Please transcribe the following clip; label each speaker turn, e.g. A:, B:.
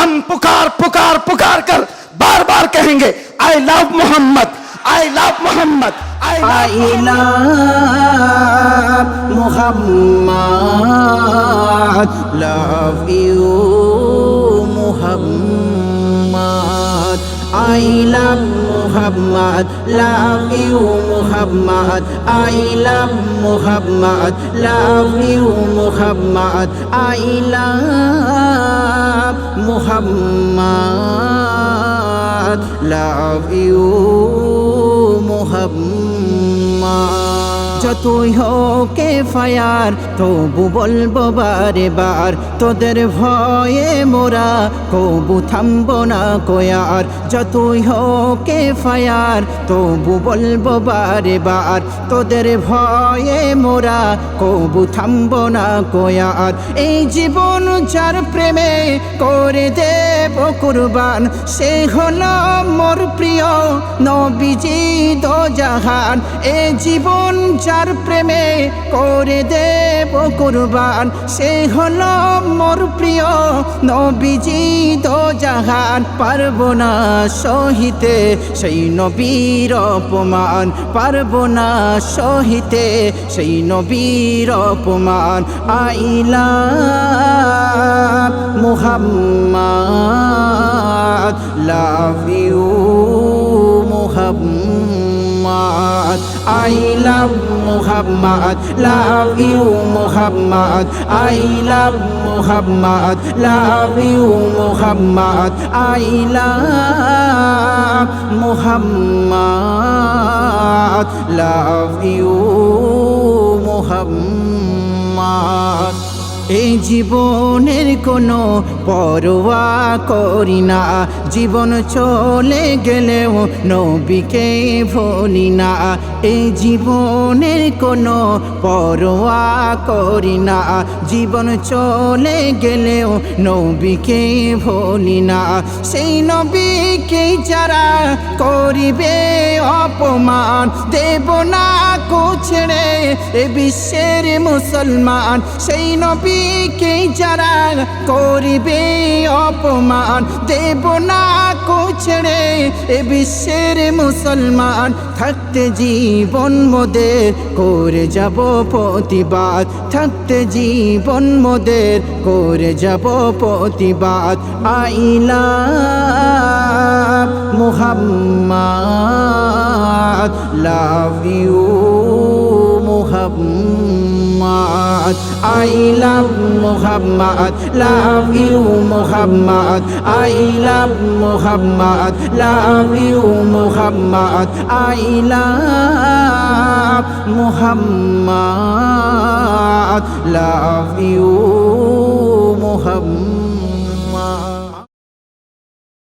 A: हम पुकार पुकार पुकार कर बार बार कहेंगे I love Mohammad I love Mohammad I
B: love Mohammad love you you, I love Muhammad, love you, Muhammad. I love Muhammad, love you, Muhammad. I love Muhammad, love you, Muhammad. যতই হোকে ফায়ার, তবু বলব বারে বার তোদের ভয়ে মোরা কবু থামবো না কোয়ার। যতই হোকে ফায়ার, তবু বলব বারে বার তোদের ভয়ে মোরা কবু থামবো না কোয়ার। এই জীবন যার প্রেমে করে দেব কুরবান, সে হলো মোর প্রিয় নবীজি দো জাহান এ জীবন যার প্রেমে করে দেব কুরবান, সে হলো মোর প্রিয় নবীজি দো জাহান। পারব না সহিতে সেই নবীর অপমান, পারব না সহিতে সেই নবীর অপমান। I love Muhammad, love you I love Muhammad, love you Muhammad. I love Muhammad, love you Muhammad. I love Muhammad, এই জীবনের কোনো পরোয়া করি না। জীবন চলে গেলেও নবীকে ভুলি না। এই জীবনের কোনো পরোয়া করি না। জীবন চলে গেলেও নবীকে ভুলি না। সেই নবীকে যারা করিবে অপমান, দেব না কো ছেড়ে এ বিশ্বের মুসলমান। সেই নবীকে যারা করিবে অপমান দেব না ছেড়ে এ বিশ্বের মুসলমান। থাকতে জীবন মোদের করে যাব প্রতিবাদ। থাকতে জীবন মোদের করে যাব প্রতিবাদ। I love Muhammad, love you Muhammad. I love Muhammad, love you Muhammad. I love Muhammad, love you Muhammad. I love Muhammad, love you Muhammad.